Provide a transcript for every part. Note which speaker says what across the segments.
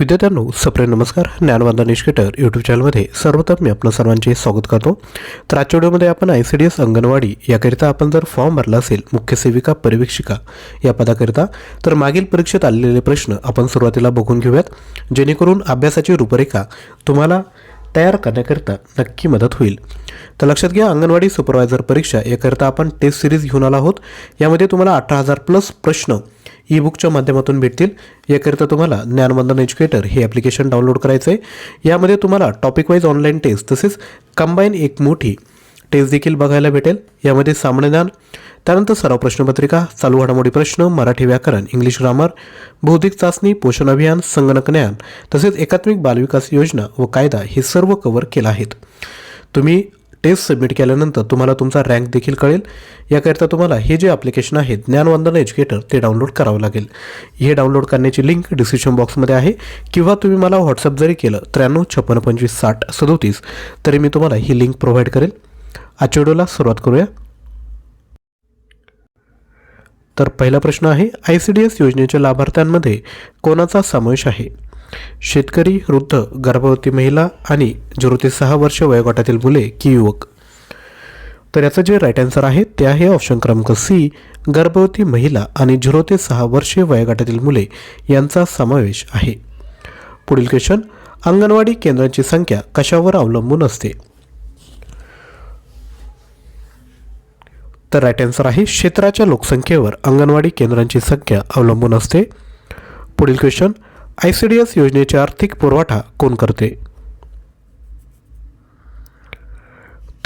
Speaker 1: विद्यार्थ्यांनो सप्रे नमस्कार. ज्ञानवंदन निष्केटर यूट्यूब चॅनलमध्ये सर्वप्रथम मी आपलं सर्वांचे स्वागत करतो. तर आजच्या व्हिडिओमध्ये आपण I C D S anganwadi याकरिता आपण जर फॉर्म भरला असेल मुख्य सेविका परिवीक्षिका या पदाकरिता तर मागील परीक्षेत आलेले प्रश्न आपण सुरुवातीला बघून घेऊयात. जेणेकरून अभ्यासाची रूपरेखा तुम्हाला तयार करण्याकरिता नक्की मदत होईल. तर लक्षात घ्या अंगणवाडी सुपरवायझर परीक्षा याकरिता आपण टेस्ट सिरीज घेऊन आलो आहोत. यामध्ये तुम्हाला अठरा हजार प्लस प्रश्न ई बुकच्या माध्यमातून भेटतील. याकरिता तुम्हाला ज्ञानवंदन एज्युकेटर हे ॲप्लिकेशन डाउनलोड करायचं आहे. यामध्ये तुम्हाला टॉपिक वाईज ऑनलाईन टेस्ट तसेच कंबाईन एक मोठी टेस्ट देखील बघायला भेटेल. यामध्ये सामान्य ज्ञान त्यानंतर सराव प्रश्नपत्रिका चालू घडामोडी प्रश्न मराठी व्याकरण इंग्लिश ग्रामर बौद्धिक चाचणी पोषण अभियान संगणक ज्ञान तसेच एकात्मिक बालविकास योजना व कायदा हे सर्व कव्हर केलं आहेत. तुम्ही टेस्ट सबमिट केल्यानंतर तुम्हाला तुमचा रँक देखील कळेल. याकरिता तुम्हाला हे जे ॲप्लिकेशन आहे ज्ञानवंदन एज्युकेटर ते डाउनलोड करावं लागेल. हे डाउनलोड करण्याची लिंक डिस्क्रिप्शन बॉक्समध्ये आहे. किंवा तुम्ही मला व्हॉट्सअप जरी केलं त्र्याण्णव छप्पन्न पंचवीस साठ सदोतीस तरी मी तुम्हाला ही लिंक प्रोव्हाइड करेल. आजच्या व्हिडिओला सुरुवात करूया. तर पहिला प्रश्न आहे आय सी डी एस योजनेच्या लाभार्थ्यांमध्ये कोणाचा समावेश आहे? शेतकरी वृद्ध गर्भवती महिला आणि झिरो ते सहा वर्ष वयोगटातील मुले की युवक. तर याचं जे राईट आन्सर आहे ते आहे ऑप्शन क्रमांक सी गर्भवती महिला आणि झिरो ते सहा वर्षे वयोगटातील मुले यांचा समावेश आहे. पुढील क्वेश्चन अंगणवाडी केंद्रांची संख्या कशावर अवलंबून असते? तर राईट आन्सर आहे क्षेत्राच्या लोकसंख्येवर अंगणवाडी केंद्रांची संख्या अवलंबून असते. पुढील question I C D S योजनेचे आर्थिक पुरवठा कोण करते?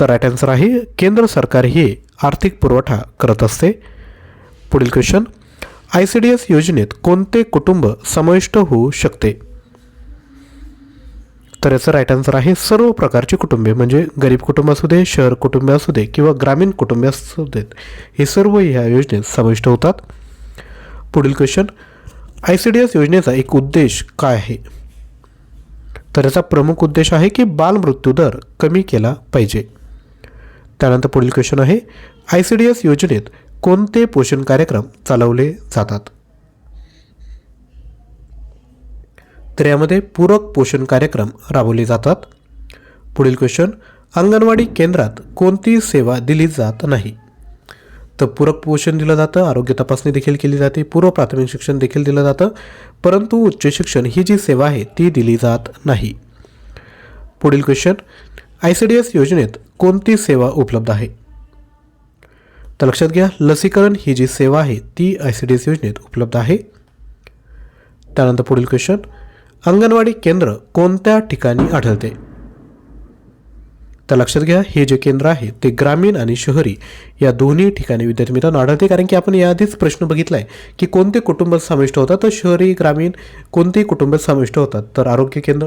Speaker 1: तर राईट आन्सर आहे केंद्र सरकार हे आर्थिक पुरवठा करत असते. पुढील question I C D S योजनेत कोणते कुटुंब समाविष्ट होऊ शकते? तर याचं राईट आन्सर आहे सर्व प्रकारची कुटुंबे म्हणजे गरीब कुटुंब असू दे शहर कुटुंबे असू दे किंवा ग्रामीण कुटुंबे असू देत हे सर्व ह्या योजनेत समाविष्ट होतात. पुढील question I C D S योजनेचा एक उद्देश काय आहे? तर याचा प्रमुख उद्देश आहे की बालमृत्यू दर कमी केला पाहिजे. त्यानंतर पुढील क्वेश्चन आहे आय सी डी एस योजनेत कोणते पोषण कार्यक्रम चालवले जातात? तर यामध्ये पूरक पोषण कार्यक्रम राबवले जातात. पुढील क्वेश्चन अंगणवाडी केंद्रात कोणती सेवा दिली जात नाही? तर पूरक पोषण दिलं जातं आरोग्य तपासणी देखील केली जाते पूर्व प्राथमिक शिक्षण देखील दिलं जातं परंतु उच्च शिक्षण ही जी सेवा आहे ती दिली जात नाही. पुढील question I C D S योजनेत कोणती सेवा उपलब्ध आहे? तर लक्षात घ्या लसीकरण ही जी सेवा आहे ती आय सी डी एस योजनेत उपलब्ध आहे. त्यानंतर पुढील क्वेश्चन अंगणवाडी केंद्र कोणत्या ठिकाणी आढळते? तर लक्षात घ्या हे जे केंद्र आहे ते ग्रामीण आणि शहरी या दोन्ही ठिकाणी विद्यार्थी मित्रांनो आढळते. कारण की आपण याआधीच प्रश्न बघितला आहे की कोणते कुटुंब समाविष्ट होतात? तर शहरी ग्रामीण कोणतेही कुटुंब समाविष्ट होतात? तर आरोग्य केंद्र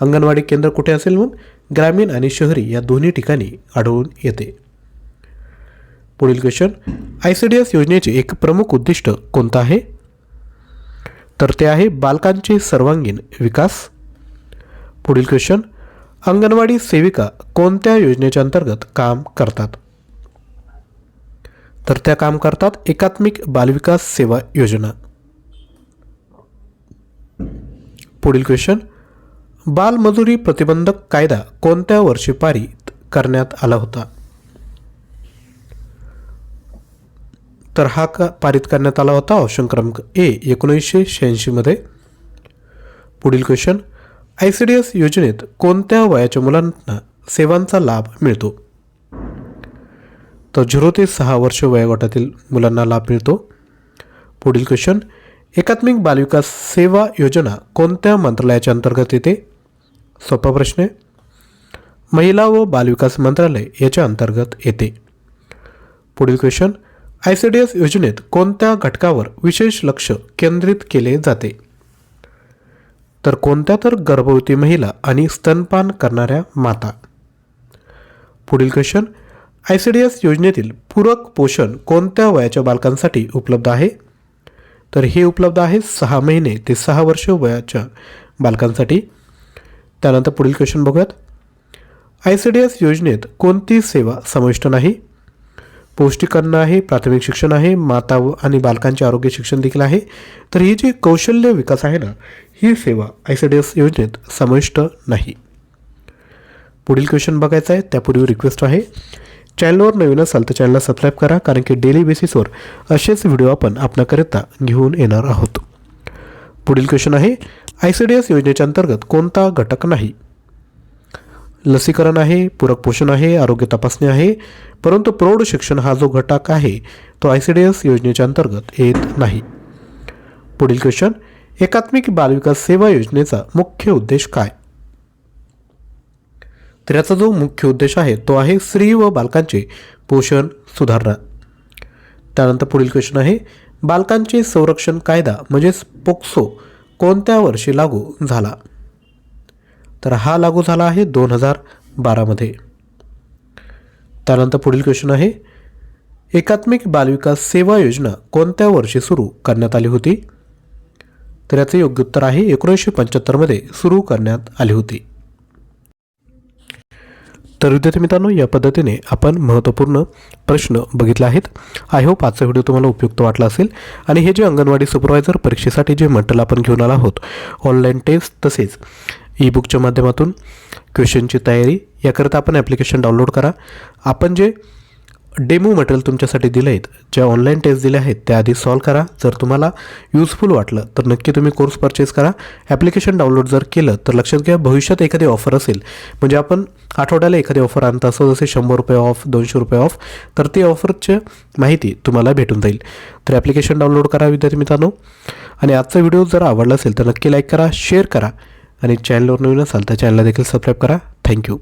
Speaker 1: अंगणवाडी केंद्र कुठे असेल म्हणून? ग्रामीण आणि शहरी या दोन्ही ठिकाणी आढळून येते. पुढील question I C D S योजनेचे एक प्रमुख उद्दिष्ट कोणतं आहे? तर ते आहे बालकांचे सर्वांगीण विकास. पुढील क्वेश्चन अंगणवाडी सेविका कोणत्या योजनेच्या अंतर्गत काम करतात? तर त्या काम करतात एकात्मिक बालविकास सेवा योजना. पुढील क्वेश्चन बालमजुरी प्रतिबंधक कायदा कोणत्या वर्षी पारित करण्यात आला होता? तर हा का पारित करण्यात आला होता? ऑप्शन क्रमांक ए एकोणीसशे शहाऐंशीमध्ये पुढील question I C D S योजनेत कोणत्या वयाच्या मुलांना सेवांचा लाभ मिळतो? तर झिरो ते सहा वर्ष वयोगटातील मुलांना लाभ मिळतो. पुढील क्वेश्चन एकात्मिक बालविकास सेवा योजना कोणत्या मंत्रालयाच्या अंतर्गत येते? सोपा प्रश्न आहे महिला व बालविकास मंत्रालय याच्या अंतर्गत येते. पुढील question I C D S योजनेत कोणत्या घटकावर विशेष लक्ष केंद्रित केले जाते? तर कोणत्या तर गर्भवती महिला आणि स्तनपान करणाऱ्या माता. पुढील question I C D S योजनेतील पूरक पोषण कोणत्या वयाच्या बालकांसाठी उपलब्ध आहे? तर हे उपलब्ध आहे सहा महिने ते सहा वर्ष वयाच्या बालकांसाठी. त्यानंतर पुढील क्वेश्चन बघूयात. आय सी डी एस योजनेत कोणती सेवा समाविष्ट नाही? पौष्टिक अन्न आहे प्राथमिक शिक्षण आहे माता व आणि बालकांचे आरोग्य शिक्षण देखील आहे. तर ही जी कौशल्य विकास आहे ना ही सेवा आय सी डी एस योजनेत समाविष्ट नाही. पुढील क्वेश्चन बघायचा आहे. त्यापूर्वी रिक्वेस्ट आहे चॅनलवर नवीन असाल तर चॅनलला सबस्क्राईब करा कारण की डेली बेसिसवर असेच व्हिडिओ आपण आपल्याकरिता घेऊन येणार आहोत. पुढील क्वेश्चन आहे आय सी डी एस योजनेच्या अंतर्गत कोणता घटक नाही? लसीकरण आहे पूरक पोषण आहे आरोग्य तपासणी आहे परंतु प्रौढ शिक्षण हा जो घटक आहे तो आय सी डी एस योजनेच्या अंतर्गत येत नाही. पुढील क्वेश्चन एकात्मिक बालविकास सेवा योजनेचा मुख्य उद्देश काय? तर याचा जो मुख्य उद्देश आहे तो आहे स्त्री व बालकांचे पोषण सुधारणा. त्यानंतर पुढील क्वेश्चन आहे बालकांचे संरक्षण कायदा म्हणजेच पोक्सो कोणत्या वर्षी लागू झाला? तर हा लागू झाला आहे दोन हजार बारामध्ये त्यानंतर पुढील क्वेश्चन आहे एकात्मिक बालविकास सेवा योजना कोणत्या वर्षी सुरू करण्यात आली होती? तर याचे योग्य उत्तर आहे एकोणीसशे पंच्याहत्तरमध्ये सुरू करण्यात आली होती. तर विद्यार्थी मित्रांनो या पद्धतीने आपण महत्त्वपूर्ण प्रश्न बघितले आहेत. आय होप आजचा व्हिडिओ तुम्हाला उपयुक्त वाटला असेल. आणि हे जे अंगणवाडी सुपरवायझर परीक्षेसाठी जे मटेरियल आपण घेऊन आला आहोत ऑनलाईन टेस्ट तसेच ई बुकच्या माध्यमातून क्वेश्चनची तयारी याकरिता आपण ॲप्लिकेशन डाउनलोड करा. आपण जे डेमो मटेरियल तुमच्यासाठी दिले आहेत ज्या ऑनलाईन टेस्ट दिल्या आहेत त्या आधी सॉल्व करा. जर तुम्हाला युजफुल वाटलं तर नक्की तुम्ही कोर्स परचेस करा. ॲप्लिकेशन डाउनलोड जर केलं तर लक्षात घ्या भविष्यात एखादी ऑफर असेल म्हणजे आपण आठवड्याला एखादी ऑफर आणता असं जसे शंभर रुपये ऑफ दोनशे रुपये ऑफ तर ती ऑफरची माहिती तुम्हाला भेटून जाईल. तर ॲप्लिकेशन डाउनलोड करा विद्यार्थी मित्रांनो. आणि आजचा व्हिडिओ जर आवडला असेल तर नक्की लाईक करा शेअर करा. आणि चॅनलवर नवीन असाल तर चॅनलला देखील सबस्क्राईब करा. थँक्यू